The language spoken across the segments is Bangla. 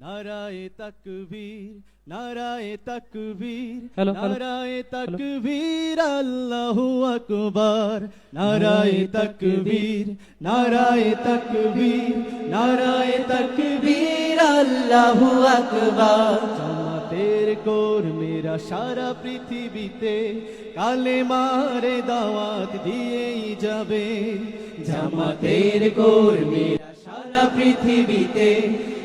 নারায়ে তাকবীর নারায়ে তাকবীর নারায়ে তাকবীর আল্লাহু আকবার নারায়ে তাকবীর নারায়ে তাকবীর নারায়ে তাকবীর আল্লাহু আকবার জামাতের কর্মীরা সারা পৃথিবীতে কালে মারে দাওয়াত দিয়েই যাবে। জামাতের কর্মীরা সারা পৃথিবীতে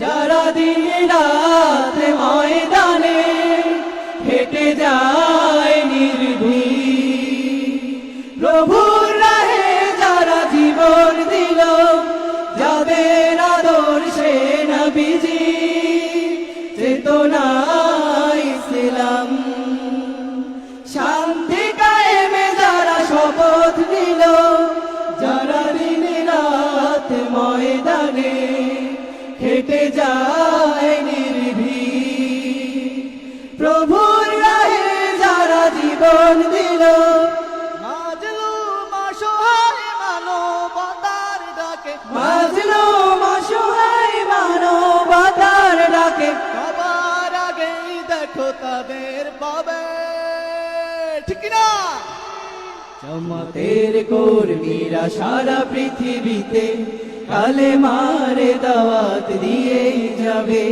যারা দিন রাত ময়দানে হেঁটে যায় নির্ভী প্রভুর রাহে যারা জীবন দিল, যাদের আদর্শে নবীজি চেতনা জীবন দিল। মাজলুম অসহায় মানবতার ডাকে। মাজলুম অসহায় মানবতার ডাকে। সবার আগেই দেখো তাদের পাবে ঠিক না? জামাতের কর্মীরা সারা পৃথিবীতে কালে মারে দাওয়াত দিয়ে যাবে।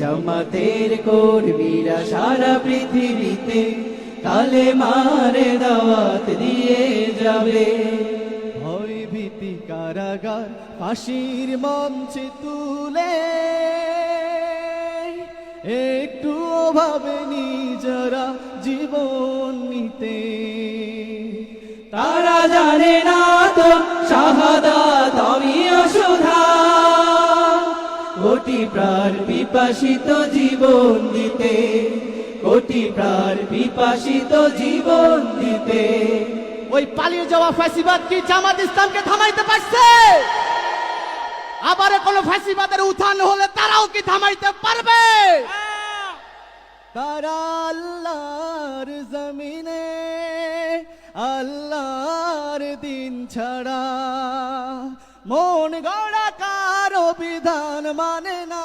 জামাতের কর্মীরা সারা পৃথিবীতে কালে মারে দাওয়াত দিয়ে যাবে। ভয় ভীতি কারাগার ফাঁসির মঞ্চে তুলে। একটু ভাবেনি যারা জীবন নিতে। তারা জানে না তো শাহাদাত আমিও সুধা কোটি প্রাণ বিপাসিত জীবন দিতে। কোটি প্রাণ বিপাসিত জীবন দিতে। ওই পালিয়ে যাওয়া ফ্যাসিবাদ কি জামাত ইসলামকে থামাইতে পারছে? আবার কোন ফ্যাসিবাদের উত্থান হলে তারাও কি থামাইতে পারবে? তারা আল্লাহর জমিনে আল্লাহর দিন ছাড়া মন গড়া কারও বিধান মানে না।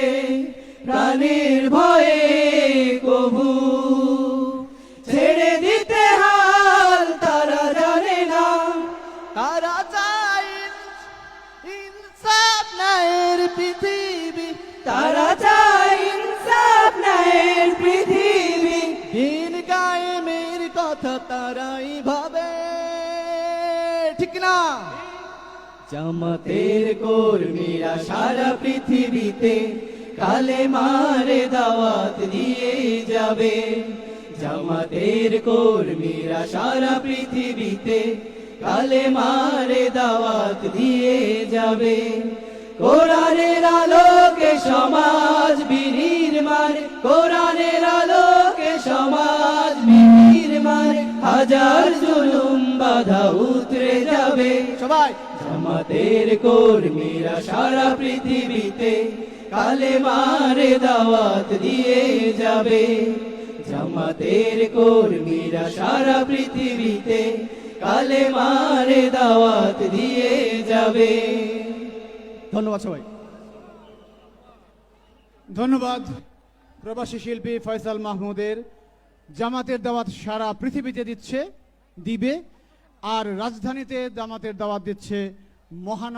প্রাণীর ভয়ে কভু ছেড়ে দিতে হাল তারা জানে না। তারা চাই ইনসাফ নায়ের পৃথিবী। তারা চাই ইনসাফ নায়ের পৃথিবী। দিন কায়েমের কথা তারাই ভাবে। ঠিক না? জামাতের কর্মীরা সারা পৃথিবীতে কালে মারে দাওয়াত দিয়ে যাবে। জামাতের কর্মীরা সারা পৃথিবীতে কালে মারে দাওয়াত দিয়ে যাবে। কোরআনের আলোকে সমাজ বিনির্মাণ কোরআনের আলোকে সমাজ বিনির্মাণ হাজার জুলুম বাধা উতরে যাবে। সবাই। জামাতের কর্মীরা সারা পৃথিবীতে কালে মারে দাওয়াত দিয়ে যাবে। জামাতের কর্মীরা সারা পৃথিবীতে কালে মারে দাওয়াত দিয়ে যাবে। ধন্যবাদ সবাই। ধন্যবাদ প্রবাসী শিল্পী ফয়সাল মাহমুদের। জামাতের দাওয়াত সারা পৃথিবীতে দিচ্ছে, দিবে, আর রাজধানীতে জামাতের দাওয়াত দিচ্ছে মহান